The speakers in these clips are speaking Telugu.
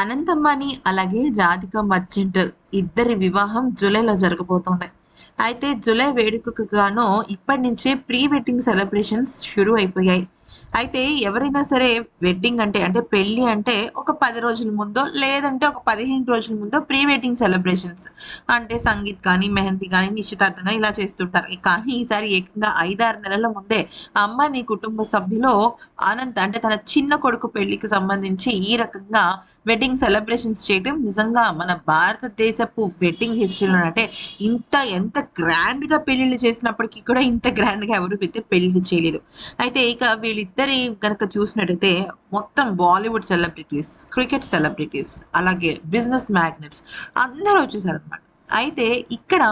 అనంతమ్మని అలాగే రాధిక మర్చెంట్ ఇద్దరి వివాహం జూలైలో జరగబోతోంది. అయితే జూలై వేడుకకు గాను ఇప్పటి నుంచే ప్రీ వెడ్డింగ్ సెలబ్రేషన్స్ షురూ అయిపోయాయి. అయితే ఎవరైనా సరే వెడ్డింగ్ అంటే అంటే పెళ్ళి అంటే ఒక పది రోజుల ముందో లేదంటే ఒక పదిహేను రోజుల ముందో ప్రీ వెడ్డింగ్ సెలబ్రేషన్స్ అంటే సంగీత్ కానీ మెహందీ కానీ నిశ్చితార్థం కానీ ఇలా చేస్తుంటారు. కానీ ఈసారి ఏకంగా ఐదారు నెలల ముందే అంబానీ కుటుంబ సభ్యులు అనంత్ అంటే తన చిన్న కొడుకు పెళ్ళికి సంబంధించి ఈ రకంగా వెడ్డింగ్ సెలబ్రేషన్స్ చేయడం నిజంగా మన భారతదేశపు వెడ్డింగ్ హిస్టరీలో అంటే ఇంత ఎంత గ్రాండ్గా పెళ్ళిళ్ళు చేసినప్పటికీ కూడా ఇంత గ్రాండ్గా ఎవరు అయితే పెళ్ళిళ్ళు చేయలేదు. అయితే ఇక వీళ్ళిద్దరు కనుక చూసినట్టయితే మొత్తం బాలీవుడ్ సెలబ్రిటీస్ క్రికెట్ సెలబ్రిటీస్ అలాగే బిజినెస్ మ్యాగ్నెట్స్ అందరూ వచ్చేసారు అనమాట అయితే ఇక్కడ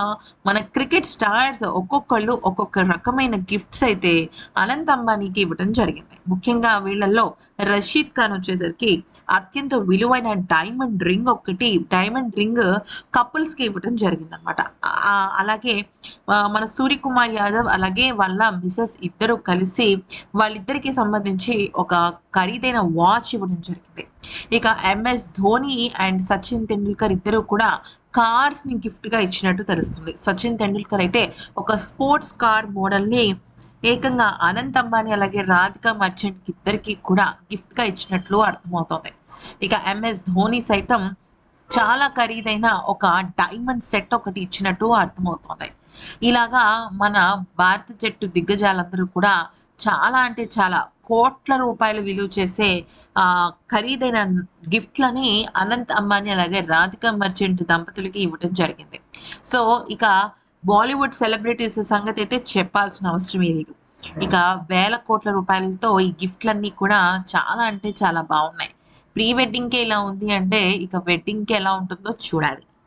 మన క్రికెట్ స్టార్స్ ఒక్కొక్కళ్ళు ఒక్కొక్క రకమైన గిఫ్ట్స్ అయితే అనంత్ అంబానీకి ఇవ్వడం జరిగింది. ముఖ్యంగా వీళ్ళల్లో రషీద్ ఖాన్ వచ్చేసరికి అత్యంత విలువైన డైమండ్ రింగ్ ఒకటి డైమండ్ రింగ్ కపుల్స్కి ఇవ్వడం జరిగింది అనమాట అలాగే మన సూర్యకుమార్ యాదవ్ అలాగే వాళ్ళ మిసెస్ ఇద్దరు కలిసి వాళ్ళిద్దరికి సంబంధించి ఒక ఖరీదైన వాచ్ ఇవ్వడం జరిగింది. ఇక M S Dhoni and Sachin Tendulkar ఇద్దరు కూడా కార్స్ని గిఫ్ట్గా ఇచ్చినట్టు తెలుస్తుంది. సచిన్ టెండూల్కర్ అయితే ఒక స్పోర్ట్స్ కార్ మోడల్ని ఏకంగా అనంత్ అంబానీ అలాగే రాధిక మర్చెంట్ ఇద్దరికి కూడా గిఫ్ట్గా ఇచ్చినట్లు అర్థమవుతోంది. ఇక ఎంఎస్ ధోని సైతం చాలా ఖరీదైన ఒక డైమండ్ సెట్ ఒకటి ఇచ్చినట్టు అర్థమవుతోంది. ఇలాగా మన భారత జట్టు దిగ్గజాలందరూ కూడా చాలా అంటే చాలా కోట్ల రూపాయలు విలువ చేసే ఆ ఖరీదైన గిఫ్ట్లని అనంత్ అంబానీ అలాగే రాధిక మర్చెంట్ దంపతులకి ఇవ్వడం జరిగింది. సో ఇక బాలీవుడ్ సెలబ్రిటీస్ సంగతి అయితే చెప్పాల్సిన అవసరం లేదు. ఇక వేల కోట్ల రూపాయలతో ఈ గిఫ్ట్లన్నీ కూడా చాలా అంటే చాలా బాగున్నాయి. ప్రీ వెడ్డింగ్కే ఇలా ఉంది అంటే ఇక వెడ్డింగ్కి ఎలా ఉంటుందో చూడాలి.